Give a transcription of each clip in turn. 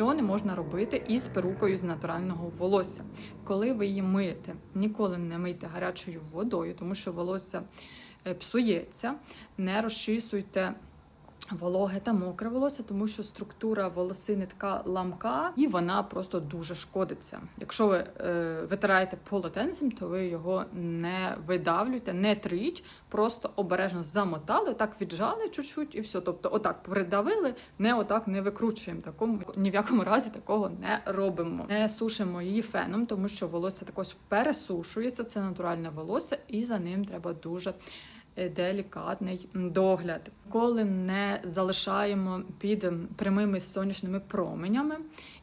Що не можна робити із перукою з натурального волосся? Коли ви її миєте, ніколи не мийте гарячою водою, тому що волосся е, псується, не розчісуйте. Вологе та мокре волосся, тому що структура волосини така ламка, і вона просто дуже шкодиться. Якщо ви е, витираєте полотенцем, то ви його не видавлюєте, не тріть, просто обережно замотали, так віджали чуть-чуть і все. Тобто, отак придавили, не отак не викручуємо. Такому ні в якому разі такого не робимо. Не сушимо її феном, тому що волосся також пересушується. Це натуральне волосся, і за ним треба дуже делікатний догляд. Коли не залишаємо під прямими сонячними променями,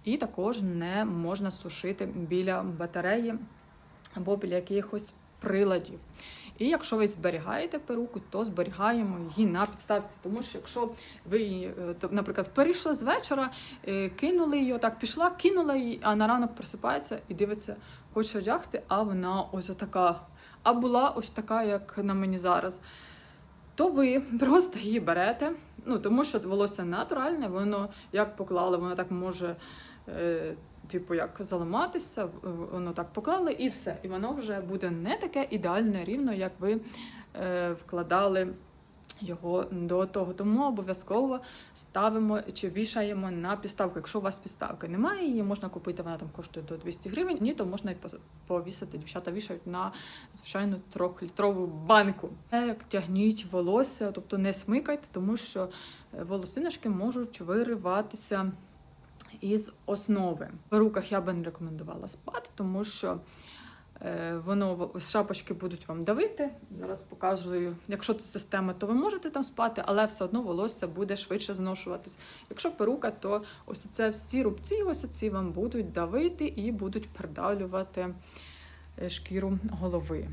і також не можна сушити біля батареї або біля якихось приладів. І якщо ви зберігаєте перуку, то зберігаємо її на підставці. Тому що якщо ви, е, наприклад, перейшли з вечора, е, кинули її, отак пішла, кинула її, а на ранок просипається і дивиться, хоче одягти, а вона ось така. А була ось така, як на мені зараз. То ви просто її берете, ну тому що волосся натуральне, воно як поклали, воно так може, е, типу, як заламатися, воно так поклали і все. І воно вже буде не таке ідеальне рівно, як ви е, вкладали його до того. Тому обов'язково ставимо чи вішаємо на підставку. Якщо у вас підставки немає, її можна купити, вона там коштує до 200 гривень. Ні, то можна і повісити. Дівчата вішають на звичайну трьохлітрову банку. Як тягніть волосся, тобто не смикайте, тому що е, волосиночки можуть вириватися. Із основи в перуках я би не рекомендувала спати, тому що воно в- шапочки будуть вам давити. Зараз показую. Якщо це система, то ви можете там спати, але все одно волосся буде швидше зношуватись. Якщо перука, то ось це всі рубці, ось оці вам будуть давити і будуть придавлювати е, шкіру голови.